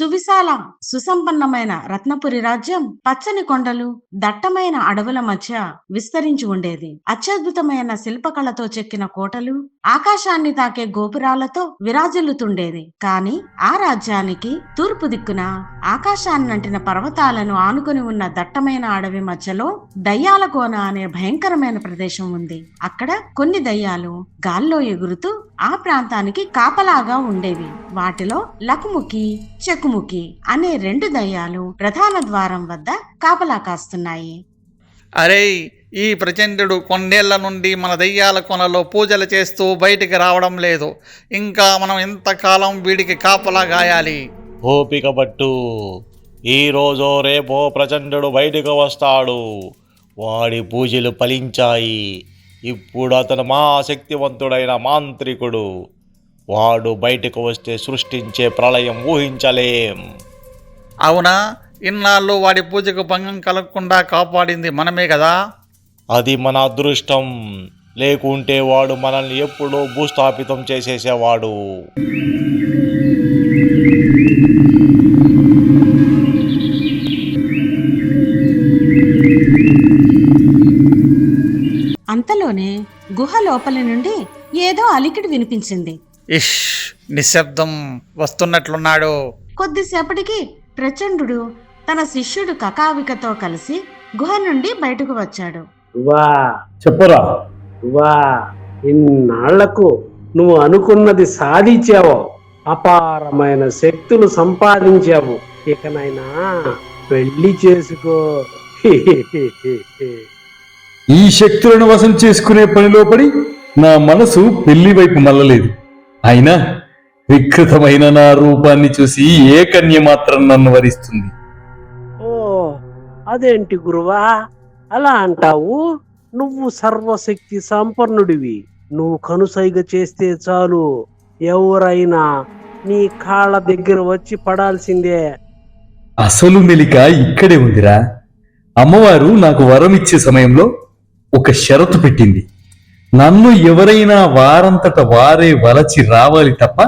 సువిశాల సుసంపన్నమైన రత్నపురి రాజ్యం పచ్చని కొండలు దట్టమైన అడవుల మధ్య విస్తరించి ఉండేది. అత్యద్భుతమైన శిల్పకళతో చెక్కిన కోటలు ఆకాశాన్ని తాకే గోపురాలతో విరాజిల్లుతుండేది. కాని ఆ రాజ్యానికి తూర్పు దిక్కున ఆకాశాన్నంటిన పర్వతాలను ఆనుకొని ఉన్న దట్టమైన అడవి మధ్యలో దయ్యాల కోన అనే భయంకరమైన ప్రదేశం ఉంది. అక్కడ కొన్ని దయ్యాలు గాల్లో ఎగురుతూ ఆ ప్రాంతానికి కాపలాగా ఉండేవి. వాటిలో లకుముకి చెకుముకి అనే రెండు దయ్యాలు ప్రధాన ద్వారం వద్ద కాపలా కాస్తున్నాయి. అరే ఈ ప్రచండుడు కొన్నేళ్ళ నుండి మన దయ్యాల కొనలో పూజలు చేస్తూ బయటికి రావడం లేదు. ఇంకా మనం ఎంతకాలం వీడికి కాపలా గాయాలి? ఓపిక పట్టు. ఈరోజో రేపో ప్రచండుడు బయటకు వస్తాడు. వాడి పూజలు ఫలించాయి. ఇప్పుడు అతను మా శక్తివంతుడైన మాంత్రికుడు. వాడు బయటకు వస్తే సృష్టించే ప్రళయం ఊహించలేం. అవునా? ఇన్నాళ్ళు వాడి పూజకు భంగం కలగకుండా కాపాడింది మనమే కదా? అది మన అదృష్టం. లేకుంటే వాడు మనల్ని ఎప్పుడో భూస్థాపితం చేసేసేవాడు. అంతలోనే గుహ లోపలి నుండి ఏదో అలికిడి వినిపించింది. ఇష్ నిశ్శబ్దం వస్తున్నట్లున్నాడు. కొద్దిసేపటికి ప్రచండు తన శిష్యుడు కకావికతో కలిసి గుహ నుండి బయటకు వచ్చాడు. వా చెప్పరా. వా ఇన్నాళ్ళకు నువ్వు అనుకున్నది సాధించావు. అపారమైన శక్తులు సంపాదించావు. ఇకనైనా పెళ్ళి చేసుకో. ఈ శక్తులను వశం చేసుకునే పనిలో పడి నా మనసు పెళ్ళి వైపు మళ్ళలేదు. అయినా వికృతమైన నా రూపాన్ని చూసి ఏ కన్య మాత్రం నన్ను వరిస్తుంది? ఓ అదేంటి గురువా? అలా అంటావు? నువ్వు సర్వశక్తి సంపన్నుడివి. నువ్వు కనుసైగ చేస్తే చాలు. ఎవరైనా నీ కాళ్ళ దగ్గర వచ్చి పడాల్సిందే. అసలు మెలిక ఇక్కడే ఉందిరా. అమ్మవారు నాకు వరం ఇచ్చే సమయంలో ఒక షరతు పెట్టింది. నన్ను ఎవరైనా వారంతట వారే వలచి రావాలి తప్ప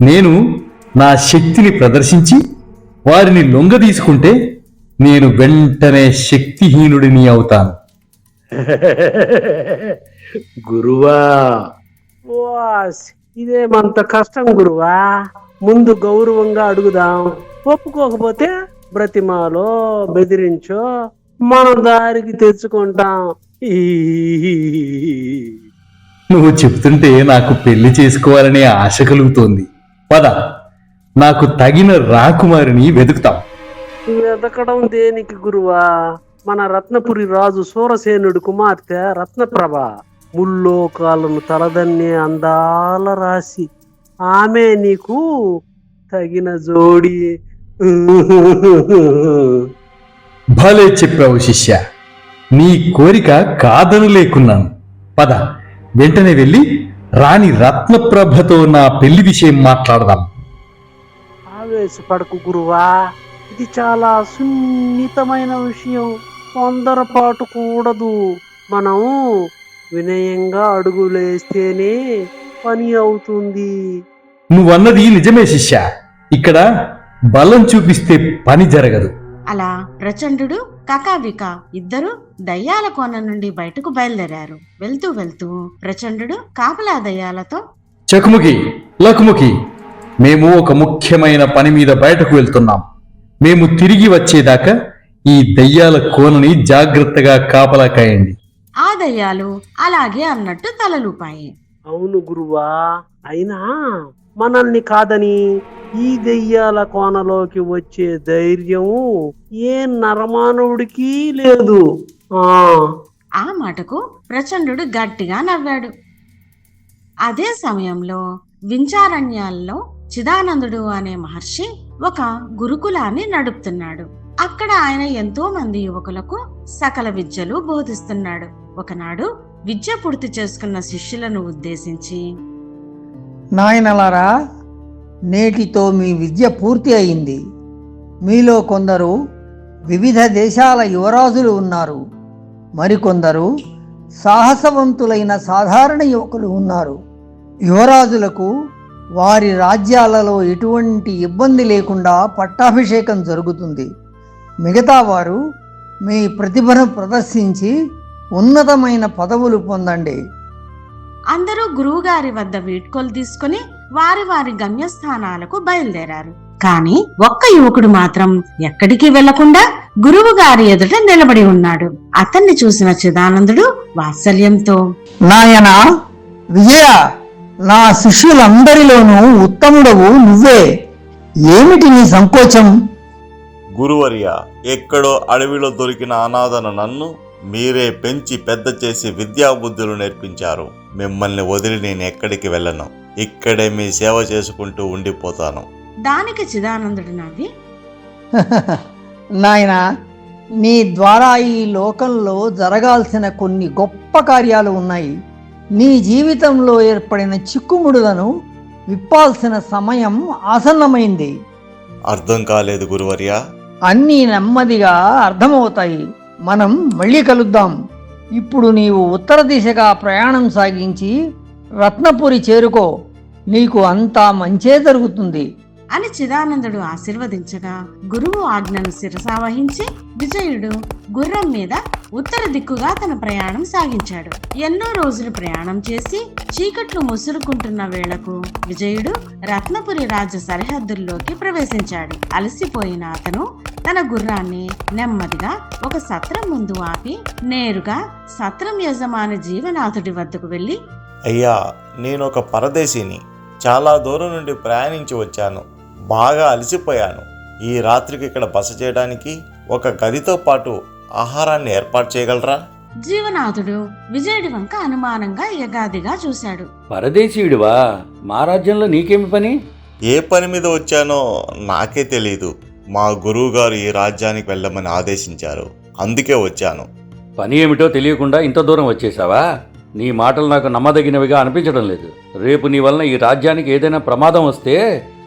నేను నా శక్తిని ప్రదర్శించి వారిని లొంగ తీసుకుంటే నేను వెంటనే శక్తిహీనుడిని అవుతాను. గురువా! వాస్ ఇదేమంత కష్టం గురువా? ముందు గౌరవంగా అడుగుదాం. ఒప్పుకోకపోతే బ్రతిమాలో బెదిరించో. మన దారికి తెచ్చుకుంటాం. ఈ నువ్వు చెప్తుంటే నాకు పెళ్ళి చేసుకోవాలనే ఆశ కలుగుతోంది. పద నాకు తగిన రాకుమారిని వెతుకుతాం. వెతకడం దేనికి గురువా? మన రత్నపురి రాజు సూరసేనుడి కుమార్తె రత్నప్రభ. ముల్లోకాలను తలదన్నే అందాల రాశి. ఆమె నీకు తగిన జోడి. భలే చెప్పావు శిష్య. నీ కోరిక కాదను లేకున్నాను పద. వెంటనే వెళ్ళి రాణి రత్నప్రభతో నా పెళ్ళి విషయం మాట్లాడదాం. ఆవేశపడకు గురువా. ఇది చాలా సున్నితమైన విషయం. తొందరపాటు కూడదు. మనం వినయంగా అడుగులేస్తేనే పని అవుతుంది. నువ్వన్నది నిజమే శిష్య. ఇక్కడ బలం చూపిస్తే పని జరగదు. అలా ప్రచండు కకావిక ఇద్దరు దయ్యాల కోన నుండి బయటకు బయలుదేరారు. వెళ్తూ వెళ్తూ ప్రచండు కాపలా దయ్యాలతో చకుముకి లకుముకి మేము ఒక ముఖ్యమైన పని మీద బయటకు వెళ్తున్నాం. మేము తిరిగి వచ్చేదాకా ఈ దయ్యాల కోనని జాగ్రత్తగా కాపలా కాయండి ఆ దయ్యాలు అలాగే అన్నట్టు తలలూపాయి. అవును గురువా అయినా మనల్ని కాదని ఈ దెయ్యాల కోనలోకి వచ్చే ధైర్యం ఏ నరమానవుడికి లేదు. ఆ. ఆ మాటకు ప్రచండు గట్టిగా నవ్వాడు. అదే సమయంలో వించారణ్యాల్లో చిదానందుడు అనే మహర్షి ఒక గురుకులాన్ని నడుపుతున్నాడు. అక్కడ ఆయన ఎంతో మంది యువకులకు సకల విద్యలు బోధిస్తున్నాడు. ఒకనాడు విద్య పూర్తి చేసుకున్న శిష్యులను ఉద్దేశించి నాయనలారా నేటితో మీ విద్య పూర్తి అయింది. మీలో కొందరు వివిధ దేశాల యువరాజులు ఉన్నారు. మరికొందరు సాహసవంతులైన సాధారణ యువకులు ఉన్నారు. యువరాజులకు వారి రాజ్యాలలో ఎటువంటి ఇబ్బంది లేకుండా పట్టాభిషేకం జరుగుతుంది. మిగతా వారు మీ ప్రతిభను ప్రదర్శించి ఉన్నతమైన పదవులు పొందండి. అందరూ గురువుగారి వద్ద వీడ్కోలు తీసుకొని వారి వారి గమ్యస్థానాలకు బయలుదేరారు. కాని ఒక్క యువకుడు మాత్రం ఎక్కడికి వెళ్ళకుండా గురువు గారి ఎదుట నిలబడి ఉన్నాడు. అతన్ని చూసిన చిదానందుడు వాత్సల్యంతో నాయన విజయ నా శిష్యులందరిలోనూ ఉత్తముడవు నువ్వే. ఏమిటి నీ సంకోచం? గురువర్య ఎక్కడో అడవిలో దొరికిన అనాథను నన్ను మీరే పెంచి పెద్ద చేసి విద్యాబుద్ధులు నేర్పించారు. మిమ్మల్ని వదిలి నేను ఎక్కడికి వెళ్ళను. ఇక్కడే మీ సేవ చేసుకుంటూ ఉండిపోతాను. దానికి చిదానందుడు నవ్వి నాయన నీ ద్వారా ఈ లోకంలో జరగాల్సిన కొన్ని గొప్ప కార్యాలు ఉన్నాయి. నీ జీవితంలో ఏర్పడిన చిక్కుముడులను విప్పాల్సిన సమయం ఆసన్నమైంది. అర్థం కాలేదు గురువర్య. అన్నీ నెమ్మదిగా అర్థమవుతాయి. మనం మళ్ళీ కలుద్దాం. ఇప్పుడు నీవు ఉత్తర దిశగా ప్రయాణం సాగించి రత్నపురి చేరుకో. నీకు అంతా మంచే జరుగుతుంది. అని చిదానందుడు ఆశీర్వదించగా గురువు ఆజ్ఞను శిరసావహించి విజయుడు గుర్రం మీద ఉత్తర దిక్కుగా తన ప్రయాణం సాగించాడు. ఎన్నో రోజులు ప్రయాణం చేసి చీకట్లు ముసురుకుంటున్న వేళకు విజయుడు రత్నపురి రాజ్య సరిహద్దుల్లోకి ప్రవేశించాడు. అలసిపోయిన అతను తన గుర్రాన్ని నెమ్మదిగా ఒక సత్రం ముందు ఆపి నేరుగా సత్రం యజమాని జీవనాథుడి వద్దకు వెళ్ళి అయ్యా నేను ఒక పరదేశిని. చాలా దూరం నుండి ప్రయాణించి వచ్చాను. బాగా అలసిపోయాను. ఈ రాత్రికి ఇక్కడ బస చేయడానికి ఒక గదితో పాటు ఆహారాన్ని ఏర్పాటు చేయగలరా? జీవనాథుడు విజయుడి వంక అనుమానంగా యగాదిగా చూశాడు. పరదేశీయుడివా? మా రాజ్యంలో నీకేమి పని? ఏ పని మీద వచ్చానో నాకే తెలియదు మా గురువుగారు ఈ రాజ్యానికి వెళ్ళమని ఆదేశించారు. అందుకే వచ్చాను. పని ఏమిటో తెలియకుండా ఇంత దూరం వచ్చేసావా? నీ మాటలు నాకు నమ్మదగినవిగా అనిపించడం లేదు. రేపు నీ వలన ఈ రాజ్యానికి ఏదైనా ప్రమాదం వస్తే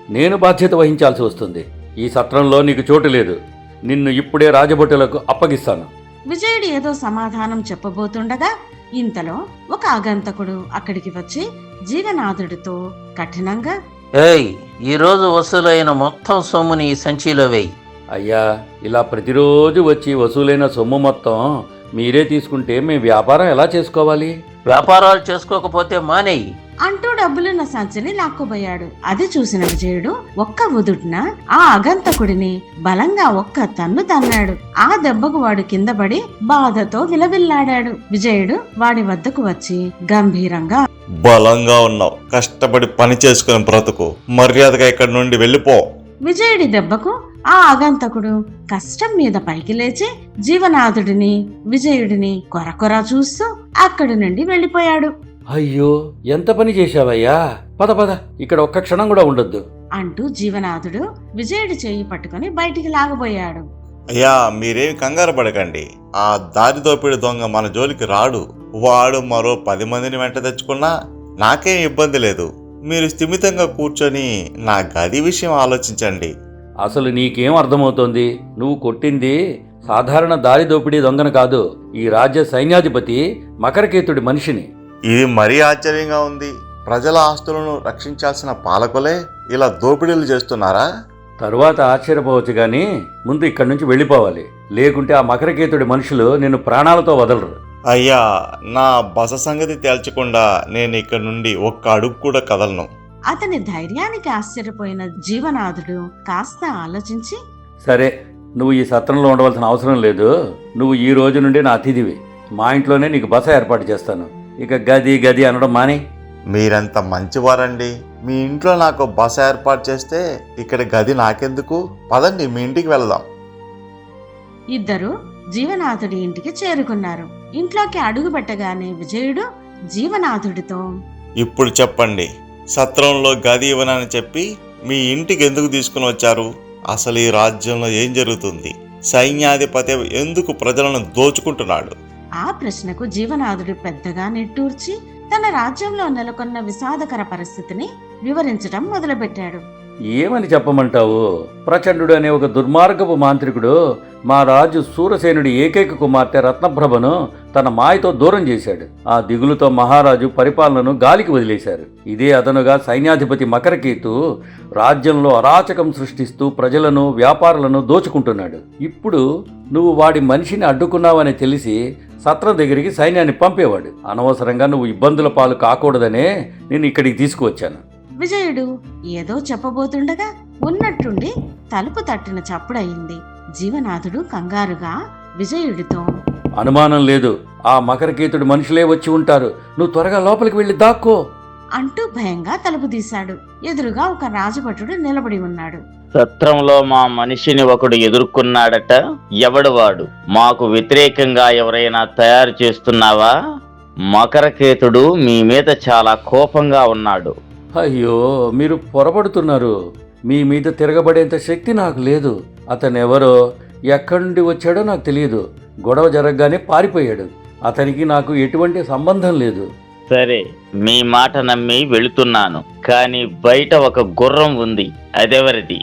నేను బాధ్యత వహించాల్సి వస్తుంది. ఈ సత్రంలో నీకు చోటు లేదు. నిన్ను ఇప్పుడే రాజభటులకు అప్పగిస్తాను. విజయుడు ఏదో సమాధానం చెప్పబోతుండగా ఇంతలో ఒక ఆగంతకుడు అక్కడికి వచ్చి జీవనాథుడితో కఠినంగా ఏయ్ ఈరోజు వసూలైన మొత్తం సొమ్ముని ఈ సంచిలో వేయి. అయ్యా ఇలా ప్రతిరోజు వచ్చి వసూలైన సొమ్ము మొత్తం మీరే తీసుకుంటే మేము వ్యాపారం ఎలా చేసుకోవాలి? వ్యాపారాలు చేసుకోకపోతే మానేయి. అంటూ డబ్బులున్న సంచిని లాక్కుపోయాడు అది చూసిన విజయుడు ఒక్క ఉదుటిన ఆ అగంతకుడిని బలంగా ఒక్క తన్ను తన్నాడు. ఆ దెబ్బకు వాడు కింద పడి బాధతో విలవిల్లాడాడు. విజయుడు వాడి వద్దకు వచ్చి గంభీరంగా బలంగా ఉన్నావు. కష్టపడి పని చేసుకుని బ్రతుకు. మర్యాదగా ఇక్కడి నుండి వెళ్ళిపో. విజయుడి దెబ్బకు ఆ ఆగంతకుడు కష్టం మీద పైకి లేచి జీవనాథుడిని విజయుడిని కొరకొరా చూస్తూ అక్కడి నుండి వెళ్ళిపోయాడు. అయ్యో ఎంత పని చేశావయ్యా? పద పద ఇక్కడ ఒక్క క్షణం కూడా ఉండొద్దు. అంటూ జీవనాథుడు విజయుడి చేయి పట్టుకుని బయటికి లాగబోయాడు. అయ్యా మీరేమి కంగారు పడకండి. ఆ దారి దోపిడి దొంగ మన జోలికి రాడు. వాడు మరో పది మందిని వెంట తెచ్చుకున్నా నాకేం ఇబ్బంది లేదు. మీరు స్థిమితంగా కూర్చొని నా గది విషయం ఆలోచించండి. అసలు నీకేం అర్థమవుతోంది? నువ్వు కొట్టింది సాధారణ దారి దోపిడీ దొంగను కాదు. ఈ రాజ్య సైన్యాధిపతి మకరకేతుడి మనిషిని. ఇది మరీ ఆశ్చర్యంగా ఉంది. ప్రజల ఆస్తులను రక్షించాల్సిన పాలకులే ఇలా దోపిడీలు చేస్తున్నారా? తరువాత ఆశ్చర్యపోవచ్చు గాని ముందు ఇక్కడి నుంచి వెళ్ళిపోవాలి. లేకుంటే ఆ మకరకేతుడి మనుషులు నిన్ను ప్రాణాలతో వదలరు. అయ్యా నా బస సంగతి తేల్చకుండా నేను ఇక్కడ నుండి ఒక్క అడుగు కూడా కదలను. అతని ధైర్యానికి ఆశ్చర్యపోయిన జీవనాథుడు కాస్త ఆలోచించి సరే నువ్వు ఈ సత్రంలో ఉండవలసిన అవసరం లేదు. నువ్వు ఈ రోజు నుండి నా అతిథివి. మా ఇంట్లోనే నీకు బస ఏర్పాటు చేస్తాను. ఇక గది గది అనడం మాని. మీరెంత మంచివారండి. మీ ఇంట్లో నాకు బస ఏర్పాటు చేస్తే ఇక్కడ గది నాకెందుకు? పదండి మీ ఇంటికి వెళదాం. ఇద్దరు జీవనాథుడి ఇంటికి చేరుకున్నారు. ఇంట్లోకి అడుగు పెట్టగానే విజయుడు జీవనాథుడితో ఇప్పుడు చెప్పండి సత్రంలో గది ఇవ్వనని చెప్పి మీ ఇంటికి ఎందుకు తీసుకుని వచ్చారు? అసలు ఈ రాజ్యంలో ఏం జరుగుతుంది? సైన్యాధిపతి ఎందుకు ప్రజలను దోచుకుంటున్నాడు? ఆ ప్రశ్నకు జీవనాథుడు పెద్దగా నిట్టూర్చి తన రాజ్యంలో నెలకొన్న విషాదకర పరిస్థితిని వివరించడం మొదలుపెట్టాడు. ఏమని చెప్పమంటావు? ప్రచండు అనే ఒక దుర్మార్గపు మాంత్రికుడు మా రాజు సూరసేనుడి ఏకైక కుమార్తె రత్నప్రభను తన మాయతో దూరం చేశాడు. ఆ దిగులుతో మహారాజు పరిపాలనను గాలికి వదిలేశారు. ఇదే అదనుగా సైన్యాధిపతి మకరకేతు రాజ్యంలో అరాచకం సృష్టిస్తూ ప్రజలను వ్యాపారులను దోచుకుంటున్నాడు. ఇప్పుడు నువ్వు వాడి మనిషిని అడ్డుకున్నావని తెలిసి సత్రం దగ్గరికి సైన్యాన్ని పంపేవాడు. అనవసరంగా నువ్వు ఇబ్బందుల పాలు కాకూడదనే నేను ఇక్కడికి తీసుకువచ్చాను. విజయుడు ఏదో చెప్పబోతుండగా ఉన్నట్టుండి తలుపు తట్టిన చప్పుడయింది. జీవనాథుడు కంగారుగా విజయుడితో అనుమానం లేదు. ఆ మకరకేతుడి మనుషులే వచ్చి ఉంటారు. నువ్వు త్వరగా లోపలికి వెళ్ళి దాక్కో. అంటూ భయంగా తలుపు తీశాడు. ఎదురుగా ఒక రాజభటుడు నిలబడి ఉన్నాడు. సత్రంలో మా మనిషిని ఒకడు ఎదుర్కొన్నాడట. ఎవడు వాడు? మాకు వ్యతిరేకంగా ఎవరైనా తయారు చేస్తున్నావా? మకరకేతుడు మీ మీద చాలా కోపంగా ఉన్నాడు. అయ్యో మీరు పొరపడుతున్నారు మీ మీద తిరగబడేంత శక్తి నాకు లేదు. అతనెవరో ఎక్కడి నుండి వచ్చాడో నాకు తెలియదు. గొడవ జరగగానే పారిపోయాడు. అతనికి నాకు ఎటువంటి సంబంధం లేదు. సరే మీ మాట నమ్మి వెళుతున్నాను. కానీ బయట ఒక గుర్రం ఉంది. అదెవరిది?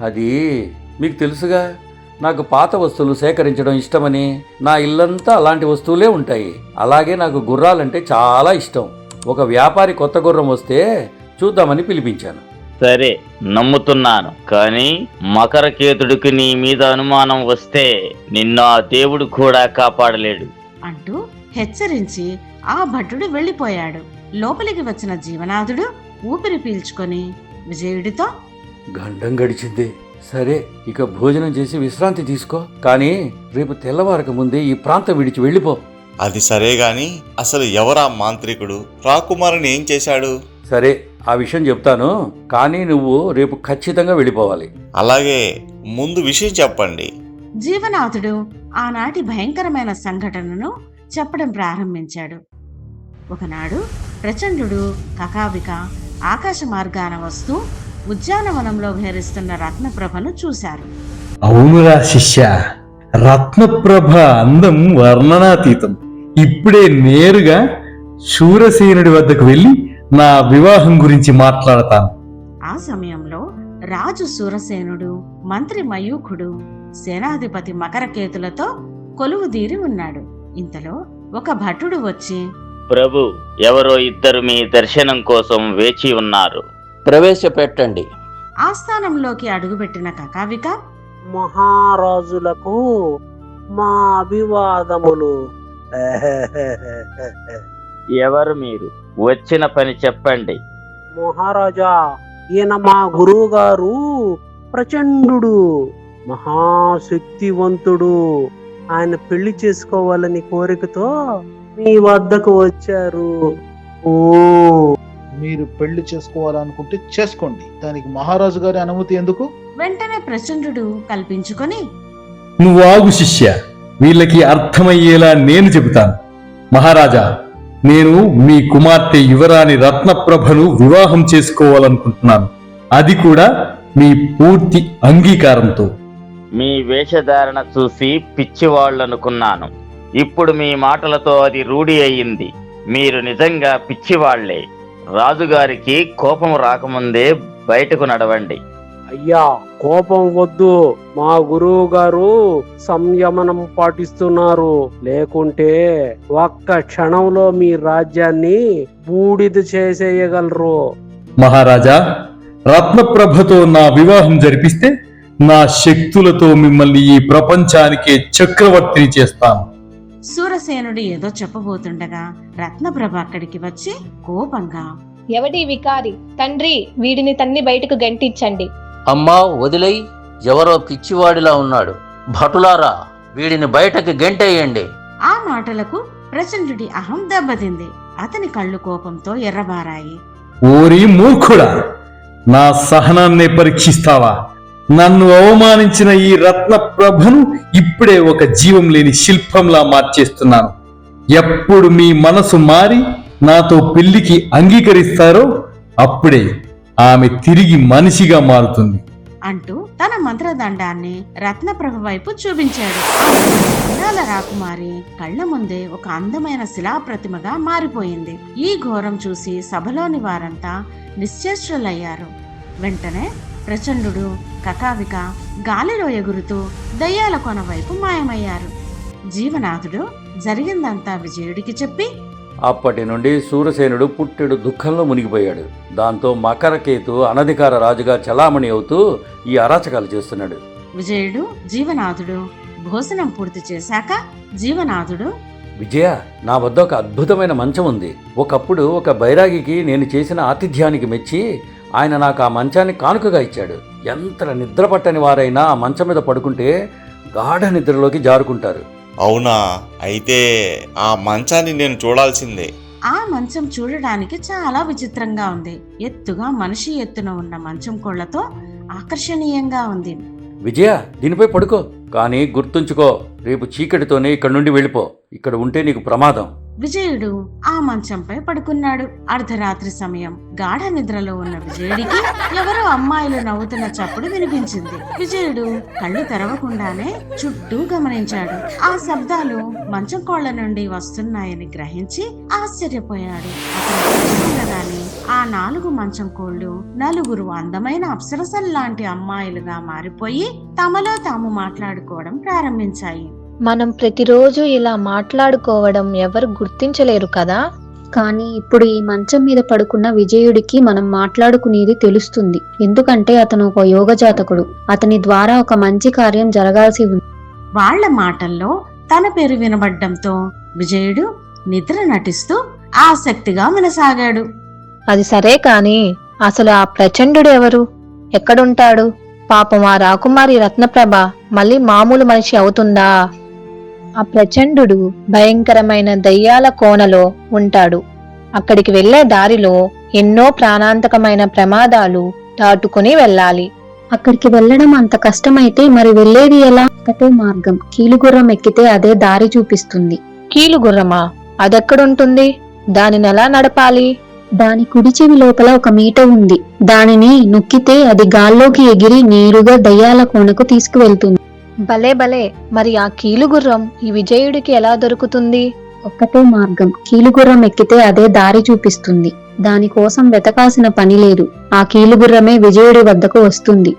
అది మీకు తెలుసుగా నాకు పాత వస్తువులు సేకరించడం ఇష్టమని. నా ఇల్లంతా అలాంటి వస్తువులే ఉంటాయి. అలాగే నాకు గుర్రాలంటే చాలా ఇష్టం. ఒక వ్యాపారి కొత్త గుర్రం వస్తే చూద్దామని పిలిపించాను. సరే నమ్ముతున్నాను. కానీ మకరకేతుడికి నీ మీద అనుమానం వస్తే నిన్ను ఆ దేవుడు కూడా కాపాడలేడు. అంటూ హెచ్చరించి ఆ భటుడు వెళ్ళిపోయాడు. లోపలికి వచ్చిన జీవనాథుడు ఊపిరి పీల్చుకొని విజయుడితో గండం గడిచింది. సరే ఇక భోజనం చేసి విశ్రాంతి తీసుకో. కానీ రేపు తెల్లవారక ముందే ఈ ప్రాంతం విడిచి వెళ్ళిపో. అది సరే గాని అసలు ఎవరా మాంత్రికుడు? రాకుమారుని ఏం చేశాడు? సరే ఆ విషయం చెప్తాను. కానీ నువ్వు రేపు ఖచ్చితంగా వెళ్ళిపోవాలి. అలాగే ముందు విషయం చెప్పండి. జీవనాథుడు ఆనాటి భయంకరమైన సంఘటనను చెప్పడం ప్రారంభించాడు. ఒకనాడు ప్రచండు కకావిక ఆకాశ మార్గాన వస్తూ ఉద్యానవనంలో విహరిస్తున్న రత్నప్రభను చూశారు. అవునురా శిష్య రత్నప్రభ అందం వర్ణనాతీతం. ఇప్పుడే నేరుగా శూరసేనుడి వద్దకు వెళ్ళి నా వివాహం గురించి మాట్లాడతాను. ఆ సమయంలో రాజు సూరసేనుడు మంత్రి మయూఖుడు సేనాధిపతి మకరకేతులతో కొలువుదీరి ఉన్నాడు. ఇంతలో ఒక భటుడు వచ్చి ప్రభు ఎవరో ఇద్దరు మీ దర్శనం కోసం వేచి ఉన్నారు. ప్రవేశపెట్టండి. ఆస్థానంలోకి అడుగుపెట్టిన కకావిక మహారాజులకు మా అభివాదములు. ఎవరు మీరు? వచ్చిన పని చెప్పండి. మహారాజా ఈయన మా గురువు గారు ప్రచండు మహాశక్తివంతుడు. ఆయన పెళ్ళి చేసుకోవాలని కోరికతో మీ వద్దకు వచ్చారు. ఓ. మీరు పెళ్ళి చేసుకోవాలనుకుంటే చేసుకోండి. దానికి మహారాజు గారి అనుమతి ఎందుకు? వెంటనే ప్రచండు కల్పించుకొని నువ్వు ఆగు శిష్య. వీళ్ళకి అర్థమయ్యేలా నేను చెబుతాను. మహారాజా నేను మీ కుమార్తె యువరాణి రత్నప్రభను వివాహం చేసుకోవాలనుకుంటున్నాను. అది కూడా మీ పూర్తి అంగీకారంతో. మీ వేషధారణ చూసి పిచ్చివాళ్ళనుకున్నాను. ఇప్పుడు మీ మాటలతో అది రూఢి అయ్యింది. మీరు నిజంగా పిచ్చివాళ్ళే. రాజుగారికి కోపం రాకముందే బయటకు నడవండి. అయ్యా కోపం వద్దు. మా గురువు గారు సంయమనం పాటిస్తున్నారు. లేకుంటే ఒక్క క్షణంలో మీ రాజ్యాన్ని బూడిద చేసేయగలరు. మహారాజా రత్నప్రభతో నా వివాహం జరిపిస్తే నా శక్తులతో మిమ్మల్ని ఈ ప్రపంచానికే చక్రవర్తిని చేస్తాను. సూరసేనుడు ఏదో చెప్పబోతుండగా రత్నప్రభ అక్కడికి వచ్చి కోపంగా ఎవడి వికారి? తండ్రి వీడిని తన్ని బయటకు గంటించండి. అమ్మా వదిలై ఎవరో పిచ్చివాడిలా ఉన్నాడు. భటులారా వీడిని బయటకి గెంటేయండి. ఆ మాటలకు ప్రచండుడి అహం దెబ్బతింది. అతని కళ్ళు కోపంతో ఎర్రబారాయి. ఓరి మూర్ఖుడా నా సహనాన్నే పరీక్షిస్తావా? నన్ను అవమానించిన ఈ రత్న ప్రభను ఇప్పుడే ఒక జీవం లేని శిల్పంలా మార్చేస్తున్నాను. ఎప్పుడు మీ మనసు మారి నాతో పెళ్ళికి అంగీకరిస్తారో అప్పుడే ఆమె తిరిగి మనిషిగా మారుతుంది. అంటూ తన మంత్రదండాన్ని రత్నప్రభ వైపు చూపించాడు. అందాల రాకుమారి కళ్ళ ముందే ఒక అందమైన శిలాప్రతిమగా మారిపోయింది. ఈ ఘోరం చూసి సభలోని వారంతా నిశ్చేష్టులయ్యారు. వెంటనే ప్రచండు కకావిక గాలిలో ఎగురుతూ దయ్యాల కొన వైపు మాయమయ్యారు. జీవనాథుడు జరిగిందంతా విజయుడికి చెప్పి అప్పటి నుండి సూరసేనుడు పుట్టెడు దుఃఖంలో మునిగిపోయాడు. దాంతో మకరకేతు అనధికార రాజుగా చలామణి అవుతూ ఈ అరాచకాలు చేస్తున్నాడు. విజయుడు జీవనాథుడు. భోజనం పూర్తి చేశాక జీవనాథుడు. విజయ నా వద్ద ఒక అద్భుతమైన మంచం ఉంది. ఒకప్పుడు ఒక బైరాగికి నేను చేసిన ఆతిథ్యానికి మెచ్చి ఆయన నాకు ఆ మంచాన్ని కానుకగా ఇచ్చాడు. ఎంత నిద్ర పట్టని వారైనా ఆ మంచం మీద పడుకుంటే గాఢ నిద్రలోకి జారుకుంటారు. అవునా? అయితే ఆ మంచాన్ని నేను చూడాల్సిందే. ఆ మంచం చూడడానికి చాలా విచిత్రంగా ఉంది. ఎత్తుగా మనిషి ఎత్తున ఉన్న మంచం కోళ్ళతో ఆకర్షణీయంగా ఉంది. విజయ దీనిపై పడుకో. కానీ గుర్తుంచుకో రేపు చీకటితోనే ఇక్కడ నుండి వెళ్ళిపో. ఇక్కడ ఉంటే నీకు ప్రమాదం. విజయుడు ఆ మంచంపై పడుకున్నాడు. అర్ధరాత్రి సమయం. గాఢ నిద్రలో ఉన్న విజయుడికి ఎవరో అమ్మాయిలు నవ్వుతున్న చప్పుడు వినిపించింది. విజయుడు కళ్ళు తెరవకుండానే చుట్టూ గమనించాడు. ఆ శబ్దాలు మంచం కోళ్ళ నుండి వస్తున్నాయని గ్రహించి ఆశ్చర్యపోయాడు. అతను ఆ నాలుగు మంచం కోళ్ళు నలుగురు అందమైన అప్సరసల్లాంటి అమ్మాయిలుగా మారిపోయి తమలో తాము మాట్లాడుకోవడం ప్రారంభించాయి. మనం ప్రతిరోజు ఇలా మాట్లాడుకోవడం ఎవరు గుర్తించలేరు కదా? కానీ ఇప్పుడు ఈ మంచం మీద పడుకున్న విజయుడికి మనం మాట్లాడుకునేది తెలుస్తుంది. ఎందుకంటే అతను ఒక యోగ జాతకుడు. అతని ద్వారా ఒక మంచి కార్యం జరగాల్సి ఉంది. వాళ్ళ మాటల్లో తన పేరు వినబడ్డంతో విజయుడు నిద్ర నటిస్తూ ఆసక్తిగా వినసాగాడు అది సరే కాని అసలు ఆ ప్రచండు ఎవరు? ఎక్కడుంటాడు? పాపం ఆ రాకుమారి రత్నప్రభ మళ్ళీ మామూలు మనిషి అవుతుందా? ఆ ప్రచండు భయంకరమైన దయ్యాల కోనలో ఉంటాడు. అక్కడికి వెళ్ళే దారిలో ఎన్నో ప్రాణాంతకమైన ప్రమాదాలు దాటుకుని వెళ్ళాలి. అక్కడికి వెళ్ళడం అంత కష్టమైతే మరి వెళ్ళేది ఎలా? ఒకటే మార్గం. కీలుగుర్రం ఎక్కితే అదే దారి చూపిస్తుంది. కీలుగుర్రమా? అదెక్కడుంటుంది? దానిని ఎలా నడపాలి? దాని కుడి చెవి లోపల ఒక మీట ఉంది. దానిని నొక్కితే అది గాల్లోకి ఎగిరి నేరుగా దయ్యాల కోనకు తీసుకువెళ్తుంది. భలే భలే మరి ఆ కీలుగుర్రం ఈ విజయుడికి ఎలా దొరుకుతుంది? ఒక్కటే మార్గం కీలుగుర్రం ఎక్కితే అదే దారి చూపిస్తుంది. దానికోసం వెతకాల్సిన పని లేదు. ఆ కీలుగుర్రమే విజయుడి వద్దకు వస్తుంది!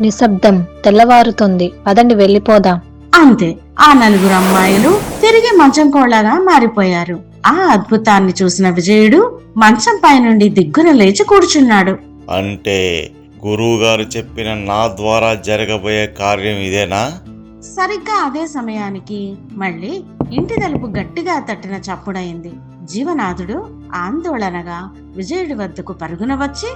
నిశ్శబ్దం తెల్లవారుతుంది. పదండి వెళ్ళిపోదాం. అంతే ఆ నలుగురు అమ్మాయిలు తిరిగి మంచం కోళ్ళగా మారిపోయారు. ఆ అద్భుతాన్ని చూసిన విజయుడు మంచం పై నుండి దిగ్గున లేచి కూర్చున్నాడు. అంటే గురువుగారు చెప్పిన నా ద్వారా జరగబోయే కార్యం ఇదేనా? సరిగ్గా అదే సమయానికి మళ్ళీ ఇంటి తలుపు గట్టిగా తట్టిన చప్పుడైంది. జీవనాథుడు ఆందోళనగా విజయుడి వద్దకు పరుగున వచ్చి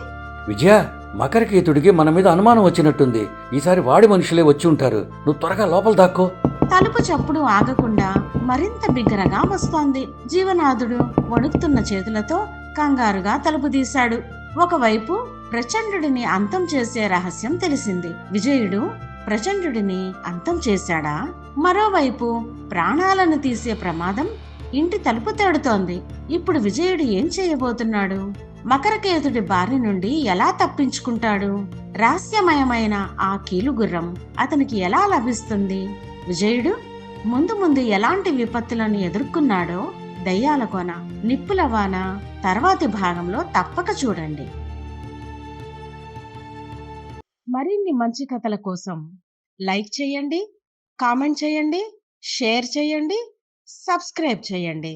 విజయ మకరకేతుడికి మన మీద అనుమానం వచ్చినట్టుంది. ఈసారి వాడి మనుషులే వచ్చి ఉంటారు. నువ్వు త్వరగా లోపల దాక్కో. తలుపు చప్పుడు ఆగకుండా మరింత బిగ్గరగా వస్తోంది. జీవనాథుడు వణుకుతున్న చేతులతో కంగారుగా తలుపు తీశాడు. ఒకవైపు ప్రచండుడిని అంతం చేసే రహస్యం తెలిసింది. విజయుడు ప్రచండుడిని అంతం చేశాడా? మరోవైపు ప్రాణాలను తీసే ప్రమాదం ఇంటి తలుపు తేడుతోంది. ఇప్పుడు విజయుడు ఏం చేయబోతున్నాడు? మకరకేతుడి బారి నుండి ఎలా తప్పించుకుంటాడు? రహస్యమయమైన ఆ కీలుగుర్రం అతనికి ఎలా లభిస్తుంది? విజయుడు ముందు ముందు ఎలాంటి విపత్తులను ఎదుర్కొన్నాడో దయ్యాల కొన నిప్పుల వాన తర్వాతి భాగంలో తప్పక చూడండి. మరిన్ని మంచి కథల కోసం లైక్ చేయండి కామెంట్ చేయండి షేర్ చేయండి సబ్స్క్రైబ్ చేయండి.